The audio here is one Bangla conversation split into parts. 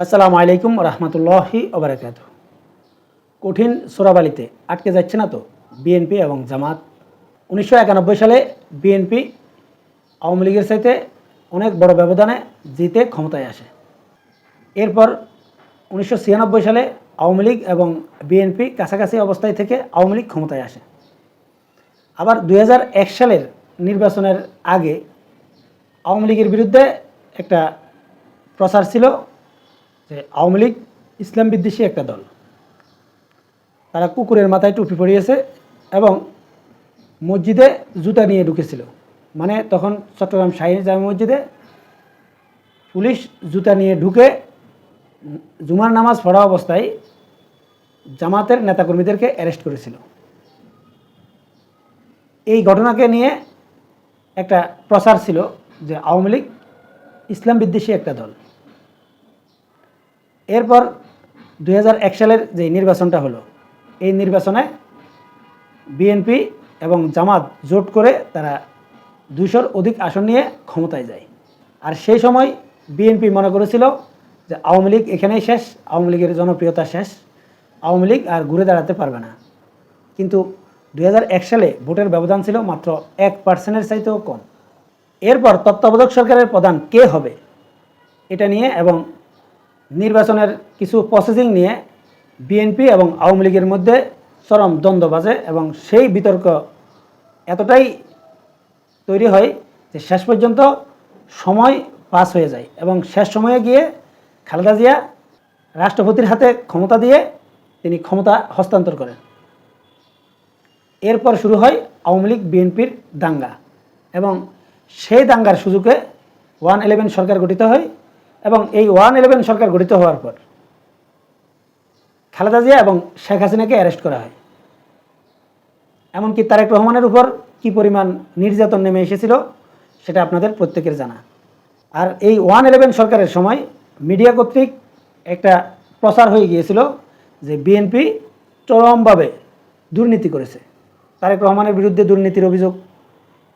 আসসালামু আলাইকুম রহমতুল্লাহি ওবরাকাত কঠিন সোরাবালিতে আটকে যাচ্ছে না তো বিএনপি এবং জামাত। উনিশশো একানব্বই সালে বিএনপি আওয়ামী লীগের সাথে অনেক বড় ব্যবধানে জিতে ক্ষমতায় আসে। এরপর উনিশশো ছিয়ানব্বই সালে আওয়ামী লীগ এবং বিএনপি কাছাকাছি অবস্থায় থেকে আওয়ামী লীগ ক্ষমতায় আসে। আবার দু হাজার এক সালের নির্বাচনের আগে আওয়ামী লীগের বিরুদ্ধে একটা প্রচার ছিল যে আওয়ামী লীগ ইসলাম বিদ্বেষী একটা দল। তারা কুকুরের মাথায় টুপি পরিয়েছে এবং মসজিদে জুতা নিয়ে ঢুকেছিল। মানে তখন চট্টগ্রাম শাহী জামা মসজিদে পুলিশ জুতা নিয়ে ঢুকে জুমার নামাজ পড়া অবস্থায় জামাতের নেতাকর্মীদেরকে অ্যারেস্ট করেছিল। এই ঘটনাকে নিয়ে একটা প্রচার ছিল যে আওয়ামী লীগ ইসলাম বিদ্বেষী একটা দল। এরপর দু হাজার এক সালের যে নির্বাচনটা হলো, এই নির্বাচনে বিএনপি এবং জামাত জোট করে তারা দুশোর অধিক আসন নিয়ে ক্ষমতায় যায়। আর সেই সময় বিএনপি মনে করেছিল যে আওয়ামী লীগ এখানেই শেষ, আওয়ামী লীগের জনপ্রিয়তা শেষ, আওয়ামী লীগ আর ঘুরে দাঁড়াতে পারবে না। কিন্তু দু হাজার এক সালে ভোটের ব্যবধান ছিল মাত্র এক পার্সেন্টের চাইতেও কম। এরপর তত্ত্বাবধায়ক সরকারের প্রধান কে হবে, এটা নিয়ে এবং নির্বাচনের কিছু প্রসেসিং নিয়ে বিএনপি এবং আওয়ামী লীগের মধ্যে চরম দ্বন্দ্ব বাজে এবং সেই বিতর্ক এতটাই তৈরি হয় যে শেষ পর্যন্ত সময় পাস হয়ে যায় এবং শেষ সময়ে গিয়ে খালেদা জিয়া রাষ্ট্রপতির হাতে ক্ষমতা দিয়ে তিনি ক্ষমতা হস্তান্তর করেন। এরপর শুরু হয় আওয়ামী লীগ বিএনপির দাঙ্গা এবং সেই দাঙ্গার সুযোগে ওয়ান ইলেভেন সরকার গঠিত হয়। এবং এই ওয়ান ইলেভেন সরকার গঠিত হওয়ার পর খালেদা জিয়া এবং শেখ হাসিনাকে অ্যারেস্ট করা হয়। এমনকি তারেক রহমানের উপর কি পরিমাণ নির্যাতন নেমে এসেছিল সেটা আপনাদের প্রত্যেকের জানা। আর এই ওয়ান ইলেভেন সরকারের সময় মিডিয়া কর্তৃক একটা প্রচার হয়ে গিয়েছিল যে বিএনপি চরমভাবে দুর্নীতি করেছে। তারেক রহমানের বিরুদ্ধে দুর্নীতির অভিযোগ,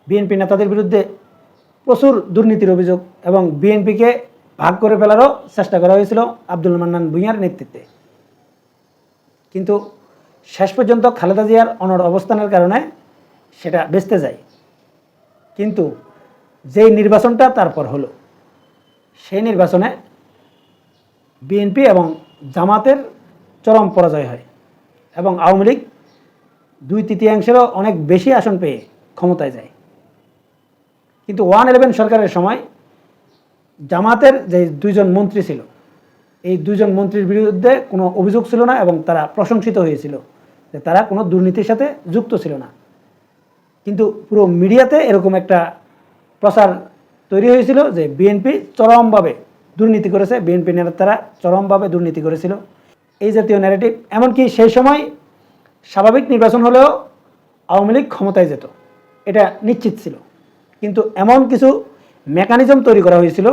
বিএনপি নেতাদের বিরুদ্ধে প্রচুর দুর্নীতির অভিযোগ এবং বিএনপিকে ভাগ করে ফেলারও চেষ্টা করা হয়েছিল আব্দুল মান্নান ভুঁইয়ার নেতৃত্বে। কিন্তু শেষ পর্যন্ত খালেদা জিয়ার অনর অবস্থানের কারণে সেটা বেচতে যায়। কিন্তু যেই নির্বাচনটা তারপর হলো, সেই নির্বাচনে বিএনপি এবং জামাতের চরম পরাজয় হয় এবং আওয়ামী লীগ দুই তৃতীয়াংশেরও অনেক বেশি আসন পেয়ে ক্ষমতায় যায়। কিন্তু ওয়ান ইলেভেন সরকারের সময় জামাতের যে দুইজন মন্ত্রী ছিল, এই দুইজন মন্ত্রীর বিরুদ্ধে কোনো অভিযোগ ছিল না এবং তারা প্রশংসিত হয়েছিল যে তারা কোনো দুর্নীতির সাথে যুক্ত ছিল না। কিন্তু পুরো মিডিয়াতে এরকম একটা প্রচার তৈরি হয়েছিল যে বিএনপি চরমভাবে দুর্নীতি করেছে, বিএনপি নেতারা চরমভাবে দুর্নীতি করেছিল। এই জাতীয় ন্যারেটিভ এমনকি সেই সময় স্বাভাবিক নির্বাচন হলেও আওয়ামী লীগ ক্ষমতায় যেত, এটা নিশ্চিত ছিল। কিন্তু এমন কিছু মেকানিজম তৈরি করা হয়েছিল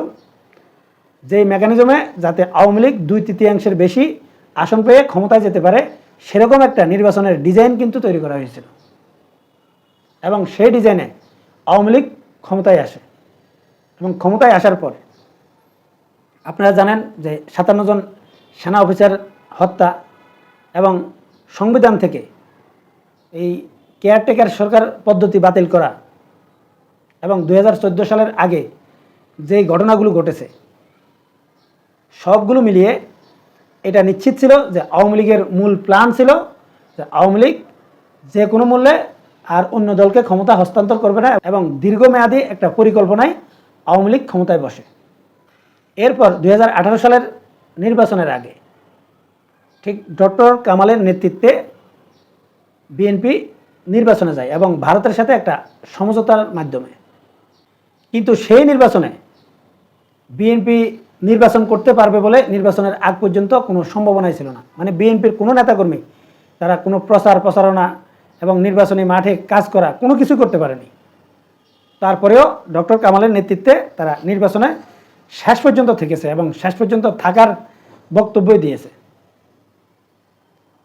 যেই মেকানিজমে যাতে আওয়ামী লীগ দুই তৃতীয়াংশের বেশি আসন পেয়ে ক্ষমতায় যেতে পারে, সেরকম একটা নির্বাচনের ডিজাইন কিন্তু তৈরি করা হয়েছিল। এবং সেই ডিজাইনে আওয়ামী লীগ ক্ষমতায় আসে। এবং ক্ষমতায় আসার পর, আপনারা জানেন যে সাতান্ন জন সেনা অফিসার হত্যা এবং সংবিধান থেকে এই কেয়ারটেকার সরকার পদ্ধতি বাতিল করা এবং দু হাজার চোদ্দ সালের আগে যেই ঘটনাগুলো ঘটেছে সবগুলো মিলিয়ে এটা নিশ্চিত ছিল যে আওয়ামী লীগের মূল প্ল্যান ছিল যে আওয়ামী লীগ যে কোনো মূল্যে আর অন্য দলকে ক্ষমতা হস্তান্তর করবে না এবং দীর্ঘমেয়াদী একটা পরিকল্পনায় আওয়ামী লীগ ক্ষমতায় বসে। এরপর দু হাজার আঠারো সালের নির্বাচনের আগে ঠিক ডক্টর কামালের নেতৃত্বে বিএনপি নির্বাচনে যায় এবং ভারতের সাথে একটা সমঝোতার মাধ্যমে। কিন্তু সেই নির্বাচনে বিএনপি নির্বাচন করতে পারবে বলে নির্বাচনের আগ পর্যন্ত কোনো সম্ভাবনাই ছিল না। মানে বিএনপির কোনো নেতাকর্মী তারা কোনো প্রচার প্রচারণা এবং নির্বাচনী মাঠে কাজ করা কোনো কিছু করতে পারেনি। তারপরেও ডক্টর কামালের নেতৃত্বে তারা নির্বাচনে শেষ পর্যন্ত থেকেছে এবং শেষ পর্যন্ত থাকার বক্তব্যই দিয়েছে।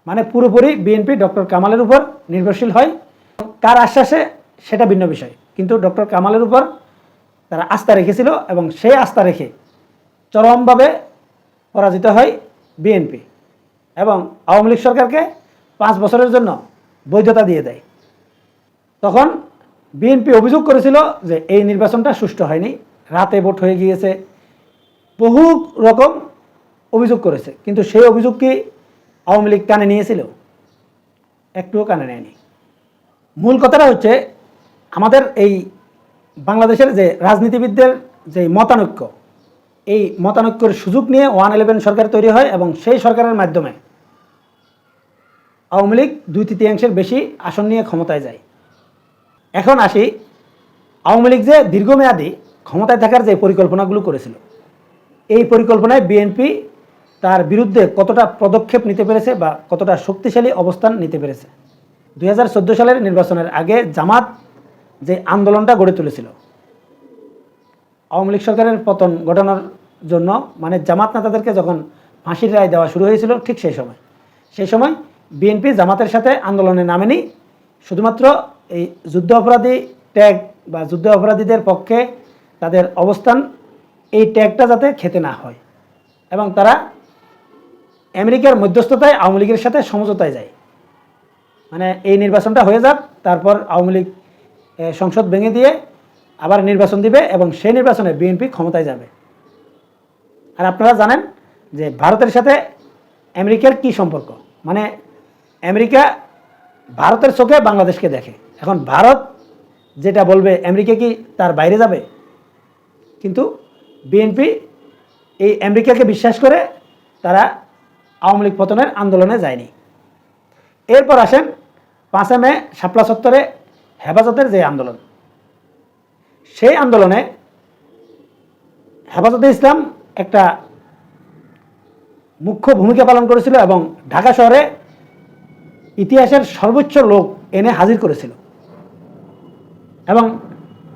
মানে পুরোপুরি বিএনপি ডক্টর কামালের উপর নির্ভরশীল হয়। কার আশ্বাসে সেটা ভিন্ন বিষয়। কিন্তু ডক্টর কামালের উপর তারা আস্থা রেখেছিল এবং সেই আস্থা রেখে চরমভাবে পরাজিত হয় বিএনপি এবং আওয়ামী লীগ সরকারকে পাঁচ বছরের জন্য বৈধতা দিয়ে দেয়। তখন বিএনপি অভিযোগ করেছিল যে এই নির্বাচনটা সুষ্ঠু হয়নি, রাতে ভোট হয়ে গিয়েছে, বহু রকম অভিযোগ করেছে, কিন্তু সেই অভিযোগ কি আওয়ামী লীগ কানে নিয়েছিল? একটুও কানে নেয়নি। মূল কথাটা হচ্ছে আমাদের এই বাংলাদেশের যে রাজনীতিবিদদের যে মতানৈক্য এই মতানৈক্যের সুযোগ নিয়ে ওয়ান ইলেভেন সরকার তৈরি হয় এবং সেই সরকারের মাধ্যমে আওয়ামী লীগ দুই তৃতীয়াংশের বেশি আসন নিয়ে ক্ষমতায় যায়। এখন আসি আওয়ামী লীগ যে দীর্ঘমেয়াদী ক্ষমতায় থাকার যে পরিকল্পনাগুলো করেছিল। এই পরিকল্পনায় বিএনপি তার বিরুদ্ধে কতটা পদক্ষেপ নিতে পেরেছে বা কতটা শক্তিশালী অবস্থান নিতে পেরেছে? দু হাজার চোদ্দ সালের নির্বাচনের আগে জামাত যে আন্দোলনটা গড়ে তুলেছিল আওয়ামী লীগ সরকারের পতন ঘটানোর জন্য মানে জামাত নেতাদেরকে যখন ফাঁসির রায় দেওয়া শুরু হয়েছিল ঠিক সেই সময়। সেই সময় বিএনপি জামাতের সাথে আন্দোলনে নামেনি। শুধুমাত্র এই যুদ্ধ অপরাধী ট্যাগ বা যুদ্ধ অপরাধীদের পক্ষে তাদের অবস্থান, এই ট্যাগটা যাতে খেতে না হয়। এবং তারা আমেরিকার মধ্যস্থতায় আওয়ামী লীগের সাথে সমঝোতায় যায়। মানে এই নির্বাচনটা হয়ে যাক, তারপর আওয়ামী লীগ সংসদ ভেঙে দিয়ে আবার নির্বাচন দিবে এবং সেই নির্বাচনে বিএনপি ক্ষমতায় যাবে। আর আপনারা জানেন যে ভারতের সাথে আমেরিকার কি সম্পর্ক? মানে আমেরিকা ভারতের চোখে বাংলাদেশকে দেখে। এখন ভারত যেটা বলবে, আমেরিকা কি তার বাইরে যাবে? কিন্তু বিএনপি এই আমেরিকাকে বিশ্বাস করে তারা আওয়ামী লীগ পতনের আন্দোলনে যায়নি। এরপর আসেন পাঁচে মে শাপলা চত্বরে হেফাজতের যে আন্দোলন। সেই আন্দোলনে হেফাজতে ইসলাম একটা মুখ্য ভূমিকা পালন করেছিল এবং ঢাকা শহরে ইতিহাসের সর্বোচ্চ লোক এনে হাজির করেছিল। এবং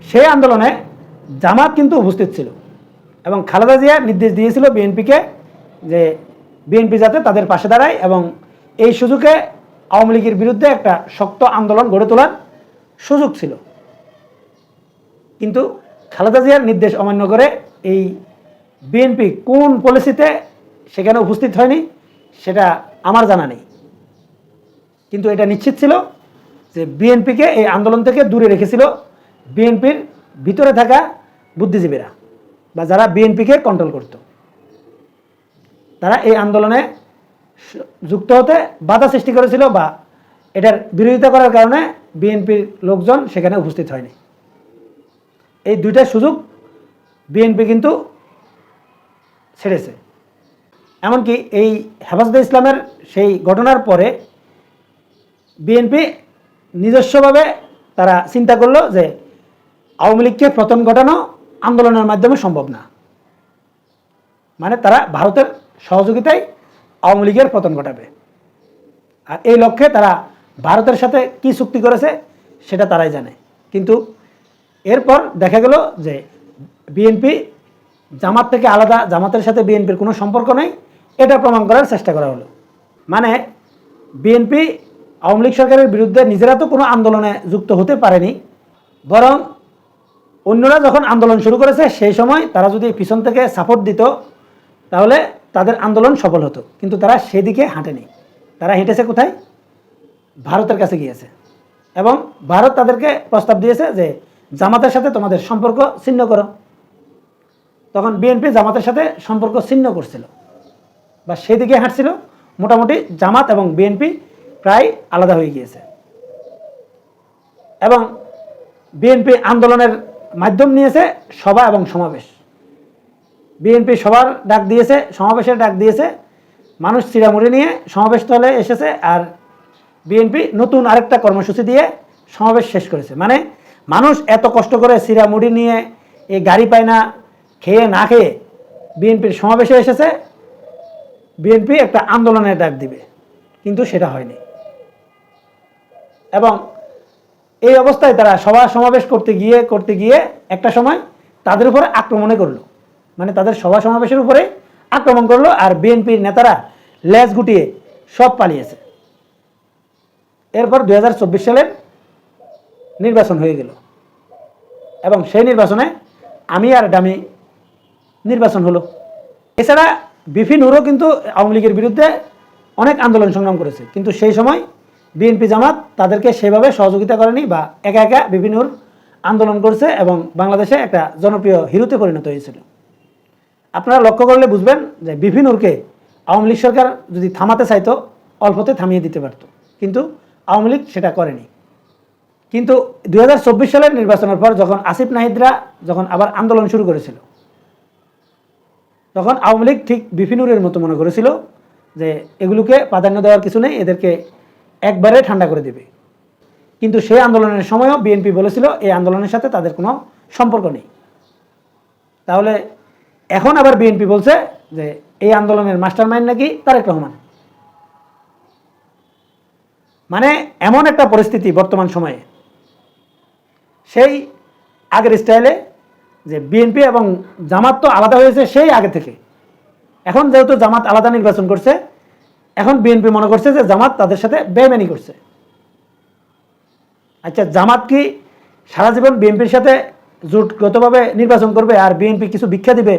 সেই আন্দোলনে জামাত কিন্তু উপস্থিত ছিল এবং খালেদা জিয়া নির্দেশ দিয়েছিল বিএনপিকে যে বিএনপি যাতে তাদের পাশে দাঁড়ায় এবং এই সুযোগে আওয়ামী লীগের বিরুদ্ধে একটা শক্ত আন্দোলন গড়ে তোলার সুযোগ ছিল। কিন্তু খালেদা জিয়ার নির্দেশ অমান্য করে এই বিএনপি কোন পলিসিতে সেখানে উপস্থিত হয়নি, সেটা আমার জানা নেই। কিন্তু এটা নিশ্চিত ছিল যে বিএনপিকে এই আন্দোলন থেকে দূরে রেখেছিল বিএনপির ভিতরে থাকা বুদ্ধিজীবীরা বা যারা বিএনপিকে কন্ট্রোল করত। তারা এই আন্দোলনে যুক্ত হতে বাধা সৃষ্টি করেছিল বা এটার বিরোধিতা করার কারণে বিএনপির লোকজন সেখানে উপস্থিত হয়নি। এই দুইটা সুযোগ বিএনপি কিন্তু ছেড়েছে। এমনকি এই হেফাজতে ইসলামের সেই ঘটনার পরে বিএনপি নিজস্বভাবে তারা চিন্তা করল যে আওয়ামী লীগকে পতন ঘটানো আন্দোলনের মাধ্যমে সম্ভব না। মানে তারা ভারতের সহযোগিতায় আওয়ামী লীগের পতন ঘটাবে। আর এই লক্ষ্যে তারা ভারতের সাথে কি চুক্তি করেছে সেটা তারাই জানে। কিন্তু এরপর দেখা গেল যে বিএনপি জামাত থেকে আলাদা, জামাতের সাথে বিএনপির কোনো সম্পর্ক নেই। এটা প্রমাণ করার চেষ্টা করা হলো। মানে বিএনপি আওয়ামী লীগ সরকারের বিরুদ্ধে নিজেরা তো কোনো আন্দোলনে যুক্ত হতে পারেনি, বরং অন্যরা যখন আন্দোলন শুরু করেছে, সেই সময় তারা যদি পিছন থেকে সাপোর্ট দিত, তাহলে তাদের আন্দোলন সফল হতো। কিন্তু তারা সেদিকে হাঁটেনি। তারা হেঁটেছে কোথায়? ভারতের কাছে গিয়েছে। এবং ভারত তাদেরকে প্রস্তাব দিয়েছে যে জামাতের সাথে তোমাদের সম্পর্ক ছিন্ন করো। তখন বিএনপি জামাতের সাথে সম্পর্ক ছিন্ন করছিল। বা সেদিকে হাঁটছিল। মোটামুটি জামাত এবং বিএনপি প্রায় আলাদা হয়ে গিয়েছে। এবং বিএনপি আন্দোলনের মাধ্যম নিয়েছে সভা এবং সমাবেশ। বিএনপি সবার ডাক দিয়েছে, সমাবেশের ডাক দিয়েছে। মানুষ চিরামুড়ি নিয়ে সমাবেশ স্থলে এসেছে আর বিএনপি নতুন আরেকটা কর্মসূচি দিয়ে সমাবেশ শেষ করেছে। মানে মানুষ এত কষ্ট করে চিরামুড়ি নিয়ে এই গাড়ি পায় না, খেয়ে না খেয়ে বিএনপির সমাবেশে এসেছে, বিএনপি একটা আন্দোলনের ডাক দিবে। কিন্তু সেটা হয়নি। এবং এই অবস্থায় তারা সভা সমাবেশ করতে গিয়ে করতে গিয়ে একটা সময় তাদের উপরে আক্রমণে করল। মানে তাদের সভা সমাবেশের উপরে আক্রমণ করল আর বিএনপির নেতারা লেজ গুটিয়ে সব পালিয়েছে। এরপর দু হাজার চব্বিশ সালের নির্বাচন হয়ে গেল। এবং সেই নির্বাচনে আমি আর ডামি নির্বাচন হলো। এছাড়া বিপি নুরও কিন্তু আওয়ামী লীগের বিরুদ্ধে অনেক আন্দোলন সংগ্রাম করেছে। কিন্তু সেই সময় বিএনপি জামাত তাদেরকে সেভাবে সহযোগিতা করেনি বা একা একা বিপি নুর আন্দোলন করছে এবং বাংলাদেশে একটা জনপ্রিয় হিরোতে পরিণত হয়েছিল। আপনারা লক্ষ্য করলে বুঝবেন যে বিপি নুরকে আওয়ামী লীগ সরকার যদি থামাতে চাইতো, অল্পতে থামিয়ে দিতে পারত। কিন্তু আওয়ামী লীগ সেটা করেনি। কিন্তু দু হাজার চব্বিশ সালের নির্বাচনের পর যখন আসিফ নাহিদরা যখন আবার আন্দোলন শুরু করেছিল, তখন আওয়ামী লীগ ঠিক বিপিনুরের মতো মনে করেছিল যে এগুলোকে প্রাধান্য দেওয়ার কিছু নেই, এদেরকে একবারে ঠান্ডা করে দেবে। কিন্তু সেই আন্দোলনের সময়ও বিএনপি বলেছিল এই আন্দোলনের সাথে তাদের কোনো সম্পর্ক নেই। তাহলে এখন আবার বিএনপি বলছে যে এই আন্দোলনের মাস্টার মাইন্ড নাকি তারেক রহমান। মানে এমন একটা পরিস্থিতি বর্তমান সময়ে। সেই আগের স্টাইলে যে বিএনপি এবং জামাত তো আলাদা হয়েছে সেই আগে থেকে। এখন যেহেতু জামাত আলাদা নির্বাচন করছে, এখন বিএনপি মনে করছে যে জামাত তাদের সাথে বেমানি করছে। আচ্ছা জামাত কি সারা জীবন বিএনপির সাথে জোটগতভাবে নির্বাচন করবে আর বিএনপি কিছু ভিক্ষা দিবে?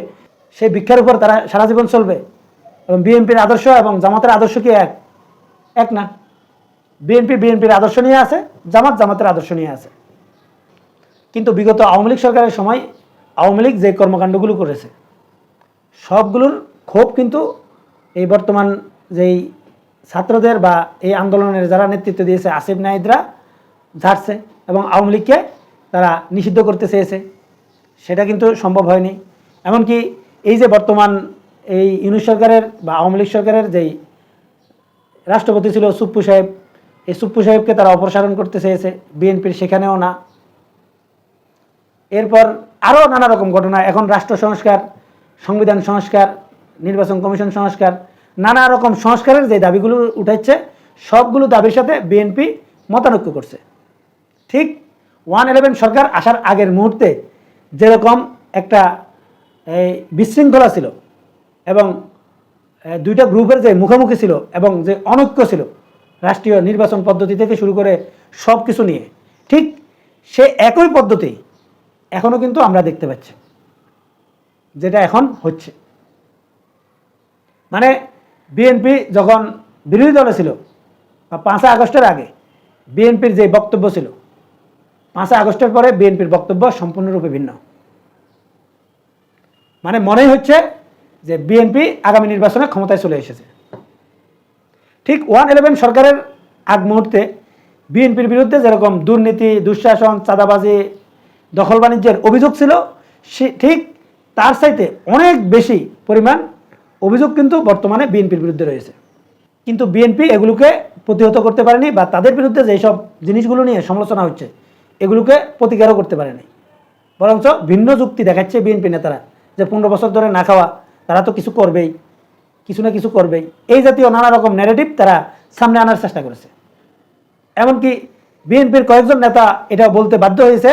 সেই ভিক্ষার উপর তারা সারা জীবন চলবে। এবং বিএনপির আদর্শ এবং জামাতের আদর্শ কি এক? এক না। বিএনপি বিএনপির আদর্শ নিয়ে আছে, জামাত জামাতের আদর্শ নিয়ে আছে। কিন্তু বিগত আওয়ামী লীগ সরকারের সময় আওয়ামী লীগ যে কর্মকাণ্ডগুলো করেছে, সবগুলোর ক্ষোভ কিন্তু এই বর্তমান যেই ছাত্রদের বা এই আন্দোলনের যারা নেতৃত্ব দিয়েছে আসিফ নাহিদরা ঝাড়ছে এবং আওয়ামী লীগকে তারা নিষিদ্ধ করতে চেয়েছে। সেটা কিন্তু সম্ভব হয়নি। এমনকি এই যে বর্তমান এই ইউনিট সরকারের বা আওয়ামী লীগ সরকারের যেই রাষ্ট্রপতি ছিল সুপ্পু সাহেব, এই সুপ্পু সাহেবকে তারা অপসারণ করতে চেয়েছে। বিএনপির সেখানেও না। এরপর আরও নানা রকম ঘটনা। এখন রাষ্ট্র সংস্কার, সংবিধান সংস্কার, নির্বাচন কমিশন সংস্কার, নানা রকম সংস্কারের যে দাবিগুলো উঠাচ্ছে সবগুলো দাবির সাথে বিএনপি মতানৈক্য করছে। ঠিক ওয়ান ইলেভেন সরকার আসার আগের মুহূর্তে যেরকম একটা, এই, বিশৃঙ্খলা ছিল এবং দুইটা গ্রুপের যে মুখোমুখি ছিল এবং যে অনৈক্য ছিল রাষ্ট্রীয় নির্বাচন পদ্ধতি থেকে শুরু করে সব কিছু নিয়ে, ঠিক সে একই পদ্ধতি এখনও কিন্তু আমরা দেখতে পাচ্ছি, যেটা এখন হচ্ছে। মানে বিএনপি যখন বিরোধী দলে ছিল, বা পাঁচই আগস্টের আগে বিএনপির যে বক্তব্য ছিল, পাঁচই আগস্টের পরে বিএনপির বক্তব্য সম্পূর্ণরূপে ভিন্ন। মানে মনেই হচ্ছে যে বিএনপি আগামী নির্বাচনে ক্ষমতায় চলে এসেছে। ঠিক ওয়ান ইলেভেন সরকারের আগ মুহূর্তে বিএনপির বিরুদ্ধে যেরকম দুর্নীতি, দুঃশাসন, চাঁদাবাজি দখল বাণিজ্যের অভিযোগ ছিল, সে ঠিক তার চাইতে অনেক বেশি পরিমাণ অভিযোগ কিন্তু বর্তমানে বিএনপির বিরুদ্ধে রয়েছে। কিন্তু বিএনপি এগুলোকে প্রতিহত করতে পারেনি বা তাদের বিরুদ্ধে যেসব জিনিসগুলো নিয়ে সমালোচনা হচ্ছে, এগুলোকে প্রতিকারও করতে পারেনি। বরঞ্চ ভিন্ন যুক্তি দেখাচ্ছে বিএনপি নেতারা যে পনেরো বছর ধরে না খাওয়া, তারা তো কিছু করবেই, কিছু না কিছু করবেই। এই জাতীয় নানা রকম ন্যারেটিভ তারা সামনে আনার চেষ্টা করেছে। এমনকি বিএনপির কয়েকজন নেতা এটা বলতে বাধ্য হয়েছে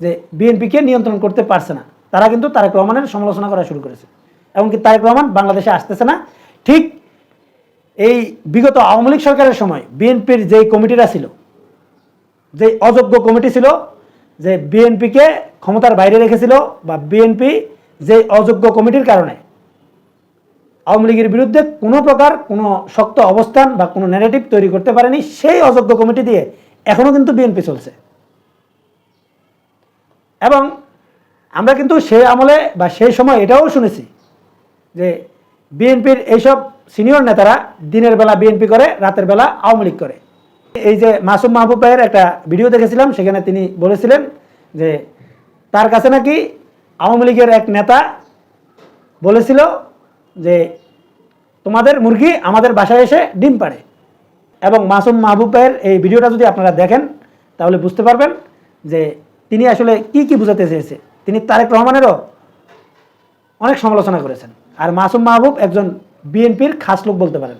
যে বিএনপিকে নিয়ন্ত্রণ করতে পারছে না। তারা কিন্তু তারেক রহমানের সমালোচনা করা শুরু করেছে। এমনকি তারেক রহমান বাংলাদেশে আসতেছে না। ঠিক এই বিগত আওয়ামী লীগ সরকারের সময় বিএনপির যেই কমিটিরা ছিল যে অযোগ্য কমিটি ছিল, যে বিএনপিকে ক্ষমতার বাইরে রেখেছিল বা বিএনপি যে অযোগ্য কমিটির কারণে আওয়ামী লীগের বিরুদ্ধে কোনো প্রকার কোনো শক্ত অবস্থান বা কোনো ন্যারেটিভ তৈরি করতে পারেনি, সেই অযোগ্য কমিটি দিয়ে এখনও কিন্তু বিএনপি চলছে। এবং আমরা কিন্তু সেই আমলে বা সেই সময় এটাও শুনেছি যে বিএনপির এইসব সিনিয়র নেতারা দিনের বেলা বিএনপি করে, রাতের বেলা আওয়ামী লীগ করে। এই যে মাসুম মাহবুব ভাইয়ের একটা ভিডিও দেখেছিলাম, সেখানে তিনি বলেছিলেন যে তার কাছে নাকি আওয়ামী লীগের এক নেতা বলেছিল যে তোমাদের মুরগি আমাদের বাসায় এসে ডিম পাড়ে। এবং মাসুম মাহবুব ভাইয়ের এই ভিডিওটা যদি আপনারা দেখেন, তাহলে বুঝতে পারবেন যে তিনি আসলে কি কি বোঝাতে চেয়েছে? তিনি তারেক রহমানেরও অনেক সমালোচনা করেছেন। আর মাসুম মাহবুব একজন বিএনপির খাস লোক বলতে পারেন।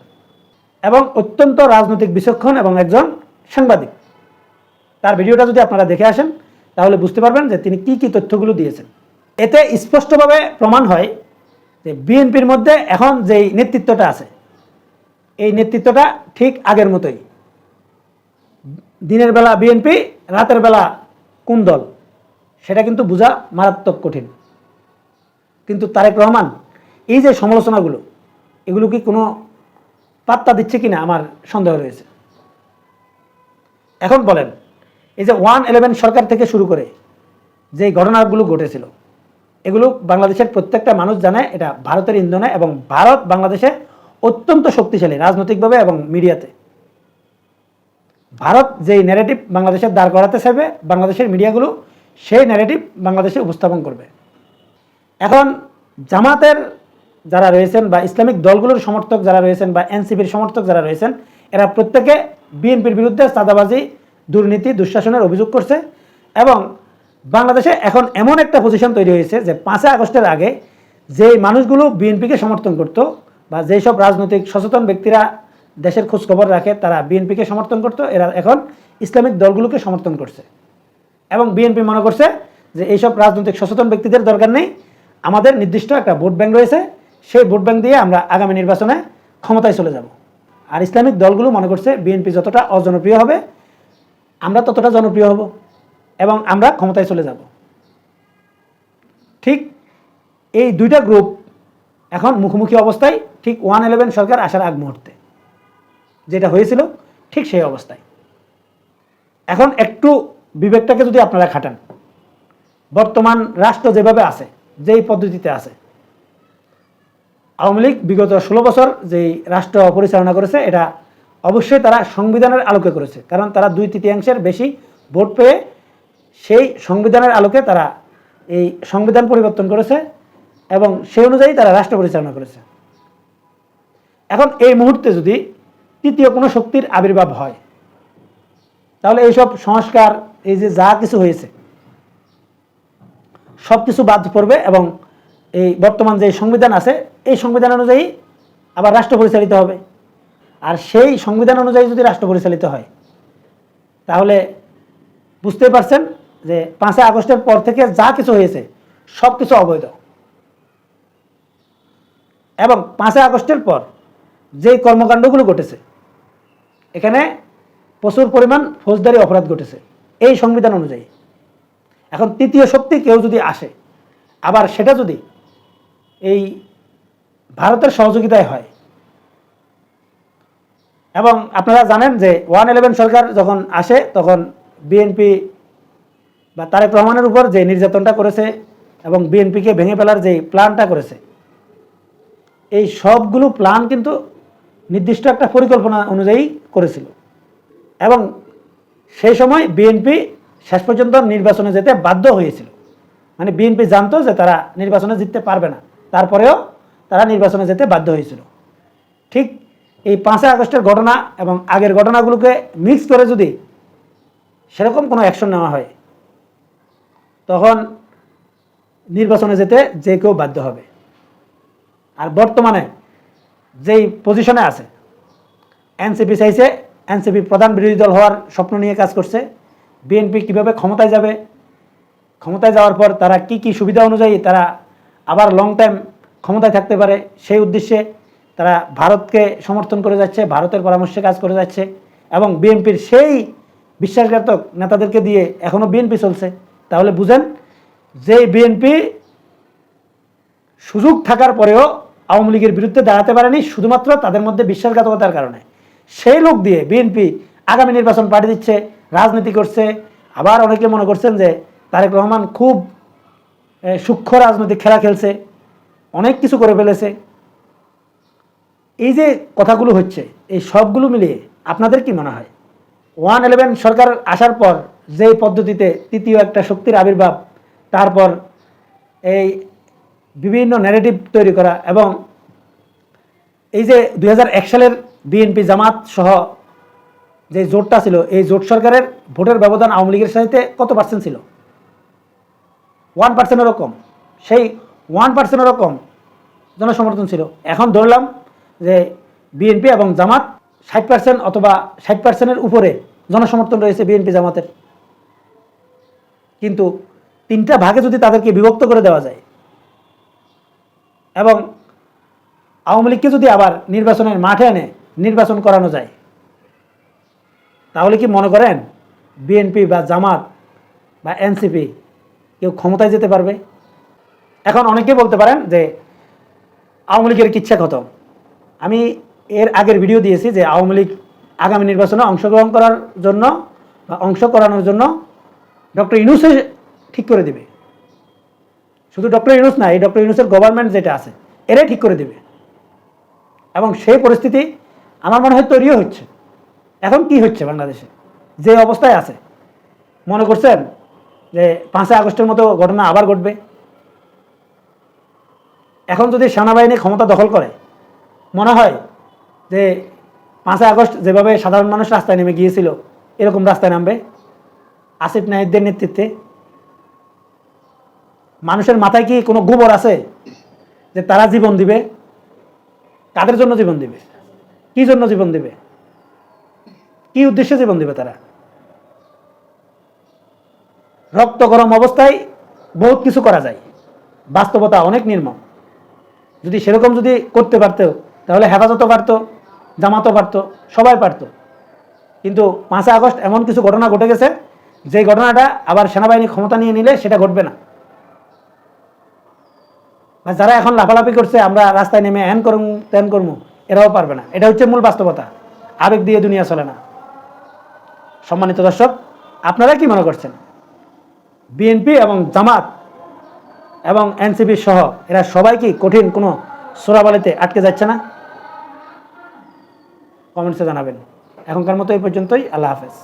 এবং অত্যন্ত রাজনৈতিক বিচক্ষণ এবং একজন সাংবাদিক। তার ভিডিওটা যদি আপনারা দেখে আসেন, তাহলে বুঝতে পারবেন যে তিনি কি কি তথ্যগুলো দিয়েছেন। এতে স্পষ্টভাবে প্রমাণ হয় যে বিএনপির মধ্যে এখন যেই নেতৃত্বটা আছে, এই নেতৃত্বটা ঠিক আগের মতোই। দিনের বেলা বিএনপি, রাতের বেলা কোন দল? সেটা কিন্তু বোঝা মারাত্মক কঠিন। কিন্তু তারেক রহমান, এই যে সমালোচনাগুলো, এগুলো কি কোনো পাত্তা দিচ্ছে কিনা আমার সন্দেহ রয়েছে। এখন বলেন, এই যে ওয়ান ইলেভেন সরকার থেকে শুরু করে যে ঘটনাগুলো ঘটেছিল, এগুলো বাংলাদেশের প্রত্যেকটা মানুষ জানে, এটা ভারতের ইন্ধনে এবং ভারত বাংলাদেশে অত্যন্ত শক্তিশালী রাজনৈতিকভাবে এবং মিডিয়াতে। ভারত যেই ন্যারেটিভ বাংলাদেশের দাঁড় করাতে চাইবে, বাংলাদেশের মিডিয়াগুলো সেই ন্যারেটিভ বাংলাদেশে উপস্থাপন করবে। এখন জামাতের যারা রয়েছেন বা ইসলামিক দলগুলোর সমর্থক যারা রয়েছেন বা এনসিপির সমর্থক যারা রয়েছেন, এরা প্রত্যেকে বিএনপির বিরুদ্ধে চাঁদাবাজি, দুর্নীতি, দুঃশাসনের অভিযোগ করছে এবং বাংলাদেশে এখন এমন একটা পজিশন তৈরি হয়েছে যে পাঁচই আগস্টের আগে যেই মানুষগুলো বিএনপিকে সমর্থন করত বা যেই সব রাজনৈতিক সচেতন ব্যক্তিরা দেশের খোঁজ খবর রাখে, তারা বিএনপিকে সমর্থন করতো, এরা এখন ইসলামিক দলগুলোকে সমর্থন করছে। এবং বিএনপি মনে করছে যে এইসব রাজনৈতিক সচেতন ব্যক্তিদের দরকার নেই, আমাদের নির্দিষ্ট একটা ভোট ব্যাংক রয়েছে, সেই ভোট ব্যাংক দিয়ে আমরা আগামী নির্বাচনে ক্ষমতায় চলে যাব। আর ইসলামিক দলগুলো মনে করছে বিএনপি যতটা অজনপ্রিয় হবে, আমরা ততটা জনপ্রিয় হব এবং আমরা ক্ষমতায় চলে যাব। ঠিক এই দুইটা গ্রুপ এখন মুখোমুখি অবস্থায়, ঠিক ওয়ান ইলেভেন সরকার আসার আগ মুহূর্তে। যেটা হয়েছিল, ঠিক সেই অবস্থায়। এখন একটু বিবেকটাকে যদি আপনারা খাটান। বর্তমান রাষ্ট্র যেভাবে আছে, যেই পদ্ধতিতে আছে, আওয়ামী লীগ বিগত ষোলো বছর যেই রাষ্ট্র পরিচালনা করেছে, এটা অবশ্যই তারা সংবিধানের আলোকে করেছে। কারণ তারা দুই তৃতীয়াংশের বেশি ভোট পেয়ে সেই সংবিধানের আলোকে তারা এই সংবিধান পরিবর্তন করেছে এবং সেই অনুযায়ী তারা রাষ্ট্র পরিচালনা করেছে। এখন এই মুহূর্তে যদি তৃতীয় কোনো শক্তির আবির্ভাব হয়। তাহলে এইসব সংস্কার, এই যে যা কিছু হয়েছে, সব কিছু বাদ পড়বে এবং এই বর্তমান যে সংবিধান আছে, এই সংবিধান অনুযায়ী আবার রাষ্ট্র পরিচালিত হবে। আর সেই সংবিধান অনুযায়ী যদি রাষ্ট্র পরিচালিত হয়, তাহলে বুঝতেই পারছেন যে পাঁচই আগস্টের পর থেকে যা কিছু হয়েছে, সব কিছু অবৈধ। এবং পাঁচই আগস্টের পর যেই কর্মকাণ্ডগুলো ঘটেছে এখানে প্রচুর পরিমাণ ফৌজদারি অপরাধ ঘটেছে। এই সংবিধান অনুযায়ী। এখন তৃতীয় শক্তি কেউ যদি আসে, আবার সেটা যদি এই ভারতের সহযোগিতায় হয়, এবং আপনারা জানেন যে ওয়ান ইলেভেন সরকার যখন আসে, তখন বিএনপি বা তারেক রহমানের উপর যে নির্যাতনটা করেছে এবং বিএনপিকে ভেঙে ফেলার যে প্ল্যানটা করেছে, এই সবগুলো প্ল্যান কিন্তু নির্দিষ্ট একটা পরিকল্পনা অনুযায়ী করেছিল। এবং সেই সময় বিএনপি শেষ পর্যন্ত নির্বাচনে যেতে বাধ্য হয়েছিল। মানে বিএনপি জানতো যে তারা নির্বাচনে জিততে পারবে না। তারপরেও তারা নির্বাচনে যেতে বাধ্য হয়েছিল। ঠিক এই পাঁচই আগস্টের ঘটনা এবং আগের ঘটনাগুলোকে মিক্স করে যদি সেরকম কোনো অ্যাকশন নেওয়া হয়, তখন নির্বাচনে যেতে যে কেউ বাধ্য হবে। আর বর্তমানে যেই পজিশনে আছে। এনসিপি চাইছে এনসিপি প্রধান বিরোধী দল হওয়ার স্বপ্ন নিয়ে কাজ করছে। বিএনপি কীভাবে ক্ষমতায় যাবে? ক্ষমতায় যাওয়ার পর তারা কি কি সুবিধা অনুযায়ী তারা আবার লং টাইম ক্ষমতায় থাকতে পারে, সেই উদ্দেশ্যে তারা ভারতকে সমর্থন করে যাচ্ছে, ভারতের পরামর্শে কাজ করে যাচ্ছে এবং বিএনপির সেই বিশ্বাসঘাতক নেতাদেরকে দিয়ে এখনও বিএনপি চলছে। তাহলে বুঝেন যে বিএনপি সুযোগ থাকার পরেও আওয়ামী লীগের বিরুদ্ধে দাঁড়াতে পারেনি, শুধুমাত্র তাদের মধ্যে বিশ্বাসঘাতকতার কারণে। সেই লোক দিয়ে বিএনপি আগামী নির্বাচন পার্টি দিচ্ছে, রাজনীতি করছে, আবার অনেকে মনে করছেন যে তারেক রহমান খুব সূক্ষ্ম রাজনৈতিক খেলা খেলছে, অনেক কিছু করে ফেলেছে। এই যে কথাগুলো হচ্ছে, এই সবগুলো মিলিয়ে আপনাদের কি মনে হয়? ওয়ান ইলেভেন সরকার আসার পর যেই পদ্ধতিতে তৃতীয় একটা শক্তির আবির্ভাব, তারপর এই বিভিন্ন ন্যারেটিভ তৈরি করা এবং এই যে দু হাজার এক সালের বিএনপি জামাত সহ যে জোটটা ছিল, এই জোট সরকারের ভোটের ব্যবধান আওয়ামী লীগের সাথে কত পার্সেন্ট ছিল? ওয়ান পার্সেন্টেরও কম। সেই ওয়ান পার্সেন্টেরও কম জনসমর্থন ছিল। এখন ধরলাম যে বিএনপি এবং জামাত ষাট পার্সেন্ট অথবা ষাট পার্সেন্টের উপরে জনসমর্থন রয়েছে বিএনপি জামাতের। কিন্তু তিনটা ভাগে যদি তাদেরকে বিভক্ত করে দেওয়া যায় এবং আওয়ামী লীগকে যদি আবার নির্বাচনের মাঠে এনে নির্বাচন করানো যায়, তাহলে কি মনে করেন বিএনপি বা জামাত বা এনসিপি কেউ ক্ষমতায় যেতে পারবে? এখন অনেকে বলতে পারেন যে আওয়ামী লীগের কিচ্ছা কত। আমি এর আগের ভিডিও দিয়েছি যে আওয়ামী লীগ আগামী নির্বাচনে অংশগ্রহণ করার জন্য বা অংশ করানোর জন্য ডক্টর ইউনুসে ঠিক করে দেবে। শুধু ডক্টর ইউনুস না, এই ডক্টর ইউনুসের গভর্নমেন্ট যেটা আছে, এরাই ঠিক করে দেবে। এবং সেই পরিস্থিতি আমার মনে হয় তৈরিও হচ্ছে। এখন কি হচ্ছে বাংলাদেশে? যে অবস্থায় আছে। মনে করছেন যে পাঁচই আগস্টের মতো ঘটনা আবার ঘটবে? এখন যদি সেনাবাহিনী ক্ষমতা দখল করে, মনে হয় যে পাঁচই আগস্ট যেভাবে সাধারণ মানুষ রাস্তায় নেমে গিয়েছিল, এরকম রাস্তায় নামবে? আসিফ নাহিদদের নেতৃত্বে মানুষের মাথায় কি কোনো গোবর আছে? যে তারা জীবন দিবে? কাদের জন্য জীবন দিবে? কি জন্য জীবন দিবে? কি উদ্দেশ্যে জীবন দিবে তারা? রক্ত গরম অবস্থায় বহুত কিছু করা যায়। বাস্তবতা অনেক নির্মম। যদি সেরকম যদি করতে পারতো, তাহলে হেফাজতও পারতো, জামাতও পারতো, সবাই পারতো। কিন্তু পাঁচই আগস্ট এমন কিছু ঘটনা ঘটে গেছে যে ঘটনাটা আবার সেনাবাহিনী ক্ষমতা নিয়ে নিলে সেটা ঘটবে না। বা যারা এখন লাফালাফি করছে, আমরা রাস্তায় নেমে হ্যান করুম ত্যান করমু, এরাও পারবে না। এটা হচ্ছে মূল বাস্তবতা। আবেগ দিয়ে দুনিয়া চলে না। সম্মানিত দর্শক, আপনারা কি মনে করছেন? বিএনপি এবং জামাত এবং এনসিপি সহ এরা সবাই কি কঠিন কোনো সোরাবালিতে আটকে যাচ্ছে না? কমেন্টসে জানাবেন। এখনকার মতো এই পর্যন্তই। আল্লাহ হাফেজ।